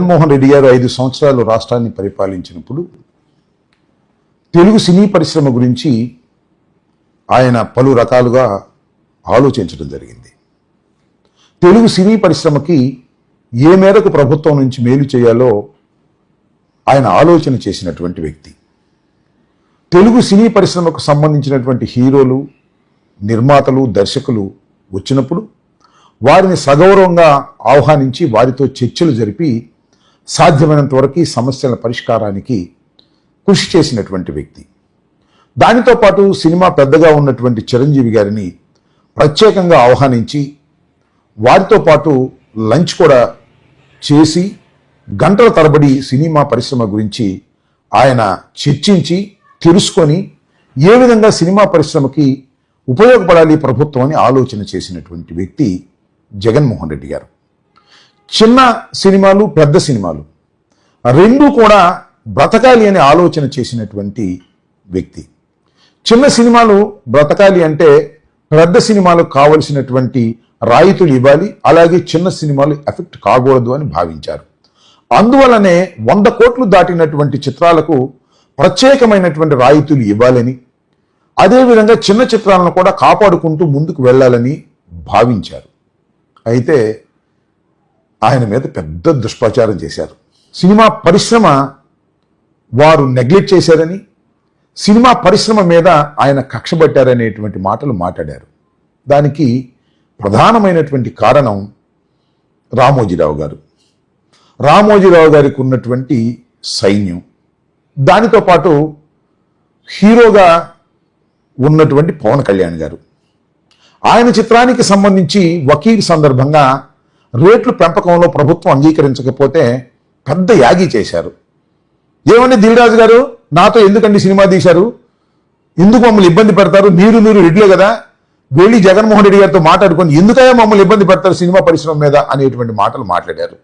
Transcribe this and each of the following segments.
జగన్మోహన్ రెడ్డి గారు ఐదు సంవత్సరాలు రాష్ట్రాన్ని పరిపాలించినప్పుడు తెలుగు సినీ పరిశ్రమ గురించి ఆయన పలు రకాలుగా ఆలోచించడం జరిగింది. తెలుగు సినీ పరిశ్రమకి ఏ మేరకు ప్రభుత్వం నుంచి మేలు చేయాలో ఆయన ఆలోచన చేసినటువంటి వ్యక్తి. తెలుగు సినీ పరిశ్రమకు సంబంధించినటువంటి హీరోలు నిర్మాతలు దర్శకులు వచ్చినప్పుడు వారిని సగౌరవంగా ఆహ్వానించి వారితో చర్చలు జరిపి సాధ్యమైనంత వరకు ఈ సమస్యల పరిష్కారానికి కృషి చేసినటువంటి వ్యక్తి. దానితో పాటు సినిమా పెద్దగా ఉన్నటువంటి చిరంజీవి గారిని ప్రత్యేకంగా ఆహ్వానించి వారితో పాటు లంచ్ కూడా చేసి గంటల తరబడి సినిమా పరిశ్రమ గురించి ఆయన చర్చించి తెలుసుకొని ఏ విధంగా సినిమా పరిశ్రమకి ఉపయోగపడాలి ప్రభుత్వం అని ఆలోచన చేసినటువంటి వ్యక్తి జగన్మోహన్ రెడ్డి గారు. చిన్న సినిమాలు పెద్ద సినిమాలు. రెండు కూడా బ్రతకాలి అనే ఆలోచన చేసినటువంటి వ్యక్తి. చిన్న సినిమాలు బ్రతకాలి అంటే పెద్ద సినిమాలకు కావలసినటువంటి రాయితీలు ఇవ్వాలి అలాగే చిన్న సినిమాలు ఎఫెక్ట్ కాకూడదు అని భావించారు. అందువలనే వంద కోట్లు దాటినటువంటి చిత్రాలకు ప్రత్యేకమైనటువంటి రాయితీలు ఇవ్వాలని అదేవిధంగా చిన్న చిత్రాలను కూడా కాపాడుకుంటూ ముందుకు వెళ్ళాలని భావించారు. అయితే ఆయన మీద పెద్ద దుష్ప్రచారం చేశారు. సినిమా పరిశ్రమ వారు నెగ్లెక్ట్ చేశారని సినిమా పరిశ్రమ మీద ఆయన కక్షబట్టారనేటువంటి మాటలు మాట్లాడారు. దానికి ప్రధానమైనటువంటి కారణం రామోజీరావు గారు. రామోజీరావు గారికి ఉన్నటువంటి సైన్యం. దానితో పాటు హీరోగా ఉన్నటువంటి పవన్ కళ్యాణ్ గారు. ఆయన చిత్రానికి సంబంధించి వకీల్ సందర్భంగా రేట్లు పెంపకంలో ప్రభుత్వం అంగీకరించకపోతే పెద్ద యాగి చేశారు. ఏమండి దిల్రాజు గారు? నాతో ఎందుకండి సినిమా తీశారు? ఎందుకు మమ్మల్ని ఇబ్బంది పెడతారు? మీరు మీరు రెడ్లే కదా. వెళ్ళి జగన్మోహన్ రెడ్డి గారితో మాట్లాడుకొని ఎందుకయ్యా మమ్మల్ని ఇబ్బంది పెడతారు సినిమా పరిశ్రమ మీద అనేటువంటి మాటలు మాట్లాడారు.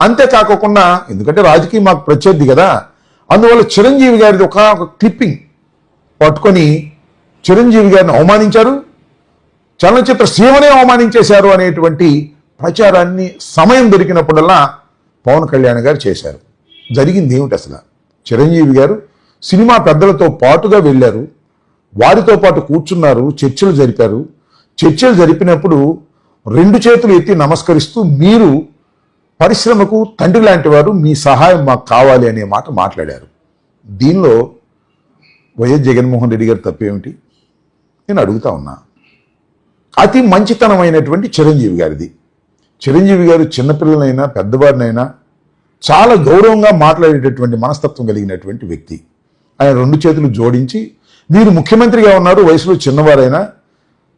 అంతేకాకుండా ఎందుకంటే రాజకీయం మాకు ప్రత్యర్థి కదా. అందువల్ల చిరంజీవి గారిది ఒక ఒక క్లిప్పింగ్ పట్టుకొని చిరంజీవి గారిని అవమానించారు. చలనచిత్ర సీమనే అవమానించేశారు అనేటువంటి ప్రచారాన్ని సమయం దొరికినప్పుడల్లా పవన్ కళ్యాణ్ గారు చేశారు. జరిగింది ఏమిటి అసలు? చిరంజీవి గారు సినిమా పెద్దలతో పాటుగా వెళ్ళారు. వారితో పాటు కూర్చున్నారు చర్చలు జరిపారు. చర్చలు జరిపినప్పుడు రెండు చేతులు ఎత్తి నమస్కరిస్తూ మీరు పరిశ్రమకు తండ్రి లాంటి వారు మీ సహాయం మాకు కావాలి అనే మాట మాట్లాడారు. దీనిలో వైఎస్ జగన్మోహన్ రెడ్డి గారు తప్పేమిటి నేను అడుగుతా ఉన్నా. అతి మంచితనమైనటువంటి చిరంజీవి గారిది. చిరంజీవి గారు చిన్నపిల్లలైనా పెద్దవారినైనా చాలా గౌరవంగా మాట్లాడేటటువంటి మనస్తత్వం కలిగినటువంటి వ్యక్తి. ఆయన రెండు చేతులు జోడించి మీరు ముఖ్యమంత్రిగా ఉన్నారు వయసులో చిన్నవారైనా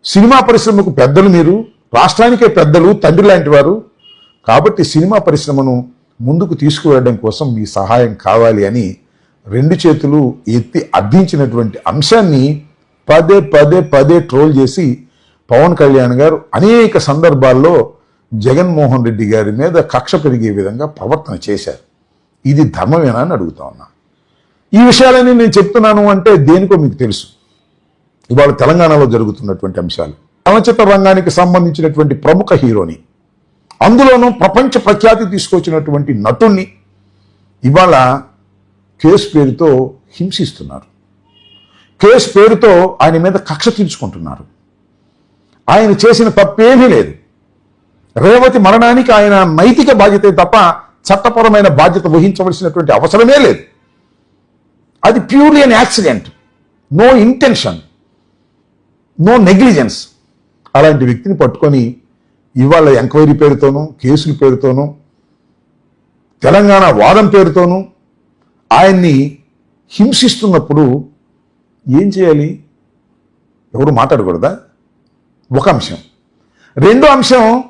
సినిమా పరిశ్రమకు పెద్దలు మీరు రాష్ట్రానికే పెద్దలు తండ్రి లాంటి వారు. కాబట్టి సినిమా పరిశ్రమను ముందుకు తీసుకువెళ్ళడం కోసం మీ సహాయం కావాలి అని రెండు చేతులు ఎత్తి అర్థించినటువంటి అంశాన్ని పదే పదే పదే ట్రోల్ చేసి పవన్ కళ్యాణ్ గారు అనేక సందర్భాల్లో జగన్మోహన్ రెడ్డి గారి మీద కక్ష పెరిగే విధంగా ప్రవర్తన చేశారు. ఇది ధర్మమేనా అని అడుగుతా ఉన్నా. ఈ విషయాలన్నీ నేను చెప్తున్నాను అంటే దేనికో మీకు తెలుసు. ఇవాళ తెలంగాణలో జరుగుతున్నటువంటి అంశాలు. చలనచిత్ర రంగానికి సంబంధించినటువంటి ప్రముఖ హీరోని అందులోనూ ప్రపంచ ప్రఖ్యాతి తీసుకొచ్చినటువంటి నటుణ్ణి ఇవాళ కేసు పేరుతో హింసిస్తున్నారు. కేసు పేరుతో ఆయన మీద కక్ష తీర్చుకుంటున్నారు. ఆయన చేసిన తప్పేమీ లేదు. రేవతి మరణానికి ఆయన నైతిక బాధ్యతే తప్ప చట్టపరమైన బాధ్యత వహించవలసినటువంటి అవసరమే లేదు. అది purely an accident no intention no negligence అలాంటి వ్యక్తిని పట్టుకొని ఇవాళ ఎంక్వైరీ పేరుతోనూ కేసుల పేరుతోనూ తెలంగాణ వాదం పేరుతోనూ ఆయన్ని హింసిస్తున్నప్పుడు ఏం చేయాలి? ఎవరు మాట్లాడకూడదా? ఒక అంశం. రెండో అంశం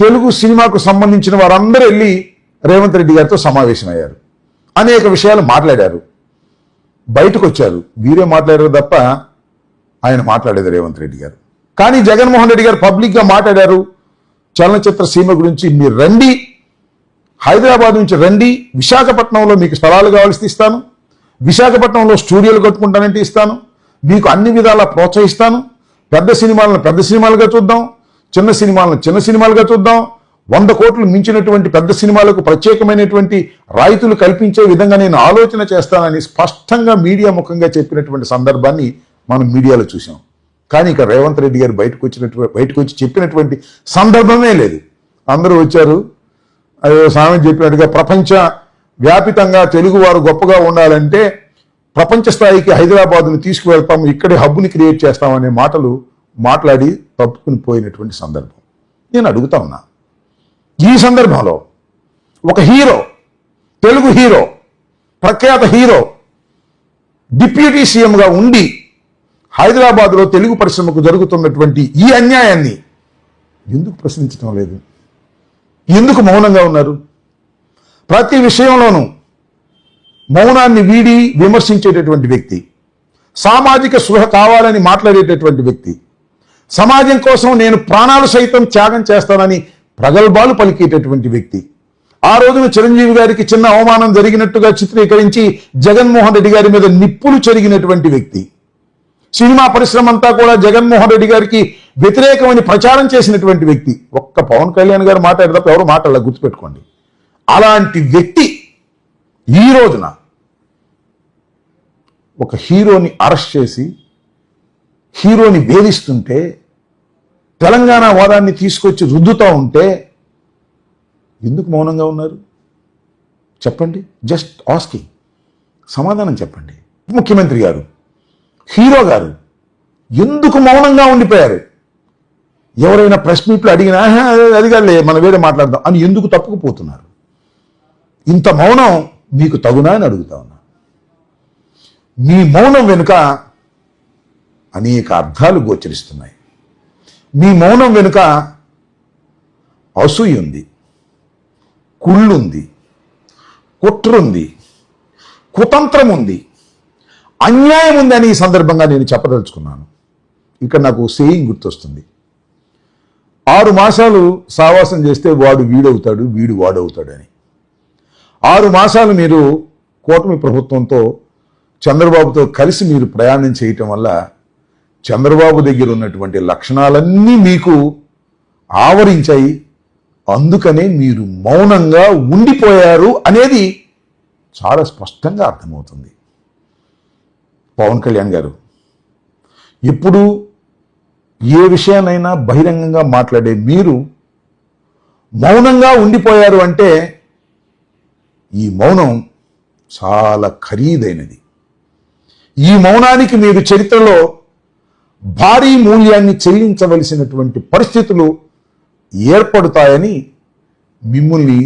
తెలుగు సినిమాకు సంబంధించిన వారందరూ వెళ్ళి రేవంత్ రెడ్డి గారితో సమావేశమయ్యారు. అనేక విషయాలు మాట్లాడారు. బయటకు వచ్చారు. వీరే మాట్లాడారు తప్ప ఆయన మాట్లాడేది రేవంత్ రెడ్డి గారు. కానీ జగన్మోహన్ రెడ్డి గారు పబ్లిక్గా మాట్లాడారు. చలనచిత్ర సీమ గురించి మీరు రండి. హైదరాబాద్ నుంచి రండి. విశాఖపట్నంలో మీకు స్థలాలు కావాల్సి ఇస్తాను. విశాఖపట్నంలో స్టూడియోలు కట్టుకుంటానంటే ఇస్తాను. మీకు అన్ని విధాలా ప్రోత్సహిస్తాను. పెద్ద సినిమాలను పెద్ద సినిమాలుగా చూద్దాం. చిన్న సినిమాలను చిన్న సినిమాలుగా చూద్దాం. వంద కోట్లు మించినటువంటి పెద్ద సినిమాలకు ప్రత్యేకమైనటువంటి రాయితులు కల్పించే విధంగా నేను ఆలోచన చేస్తానని స్పష్టంగా మీడియా ముఖంగా చెప్పినటువంటి సందర్భాన్ని మనం మీడియాలో చూసాం కానీ ఇక రేవంత్ రెడ్డి గారు బయటకు వచ్చినటువంటి బయటకు వచ్చి చెప్పినటువంటి సందర్భమే లేదు. అందరూ వచ్చారు. అదే స్వామి చెప్పినట్టుగా ప్రపంచ వ్యాపితంగా తెలుగువారు గొప్పగా ఉండాలంటే ప్రపంచ స్థాయికి హైదరాబాద్ను తీసుకువెళ్తాము ఇక్కడే హబ్బుని క్రియేట్ చేస్తామనే మాటలు మాట్లాడి తప్పుకుని పోయినటువంటి సందర్భం. నేను అడుగుతా ఉన్నా. ఈ సందర్భంలో ఒక హీరో తెలుగు హీరో ప్రఖ్యాత హీరో డిప్యూటీ సీఎంగా ఉండి హైదరాబాద్లో తెలుగు పరిశ్రమకు జరుగుతున్నటువంటి ఈ అన్యాయాన్ని ఎందుకు ప్రశ్నించడం లేదు? ఎందుకు మౌనంగా ఉన్నారు? ప్రతి విషయంలోనూ మౌనాన్ని వీడి విమర్శించేటటువంటి వ్యక్తి సామాజిక స్పృహ కావాలని మాట్లాడేటటువంటి వ్యక్తి సమాజం కోసం నేను ప్రాణాలు సైతం త్యాగం చేస్తానని ప్రగల్భాలు పలికేటటువంటి వ్యక్తి. ఆ రోజున చిరంజీవి గారికి చిన్న అవమానం జరిగినట్టుగా చిత్రీకరించి జగన్మోహన్ రెడ్డి గారి మీద నిప్పులు చెరిగినటువంటి వ్యక్తి. సినిమా పరిశ్రమ అంతా కూడా జగన్మోహన్ రెడ్డి గారికి వ్యతిరేకమని ప్రచారం చేసినటువంటి వ్యక్తి. ఒక్క పవన్ కళ్యాణ్ గారు మాట్లాడే తప్ప ఎవరు మాట్లాడాల గుర్తుపెట్టుకోండి. అలాంటి వ్యక్తి ఈ రోజున ఒక హీరోని అరెస్ట్ చేసి హీరోని వేధిస్తుంటే తెలంగాణ వాదాన్ని తీసుకొచ్చి రుద్దుతూ ఉంటే ఎందుకు మౌనంగా ఉన్నారు? చెప్పండి. జస్ట్ ఆస్కింగ్ సమాధానం చెప్పండి. ముఖ్యమంత్రి గారు హీరో గారు ఎందుకు మౌనంగా ఉండిపోయారు? ఎవరైనా ప్రెస్ మీట్లు అడిగినా అది కాదులే మనం వేరే మాట్లాడదాం అని ఎందుకు తప్పుకుపోతున్నారు? ఇంత మౌనం మీకు తగునా అని అడుగుతా ఉన్నా. మీ మౌనం వెనుక అనేక అర్థాలు గోచరిస్తున్నాయి. మీ మౌనం వెనుక అసూయ ఉంది కుళ్ళుంది కుట్రుంది కుతంత్రం ఉంది అన్యాయం ఉంది అని ఈ సందర్భంగా నేను చెప్పదలుచుకున్నాను. ఇక్కడ నాకు సేయింగ్ గుర్తొస్తుంది. ఆరు మాసాలు సావాసం చేస్తే వాడు వీడవుతాడు వీడు వాడవుతాడు అని ఆరు మాసాలు మీరు కూటమి ప్రభుత్వంతో చంద్రబాబుతో కలిసి మీరు ప్రయాణం చేయటం వల్ల చంద్రబాబు దగ్గర ఉన్నటువంటి లక్షణాలన్నీ మీకు ఆవరించాయి. అందుకనే మీరు మౌనంగా ఉండిపోయారు అనేది చాలా స్పష్టంగా అర్థమవుతుంది. పవన్ కళ్యాణ్ గారు ఇప్పుడు ఏ విషయానైనా బహిరంగంగా మాట్లాడే మీరు మౌనంగా ఉండిపోయారు అంటే ఈ మౌనం చాలా ఖరీదైనది. ఈ మౌనానికి మీరు చరిత్రలో భారీ మూల్యాన్ని చెల్లించవలసినటువంటి పరిస్థితులు ఏర్పడతాయని మిమ్మల్ని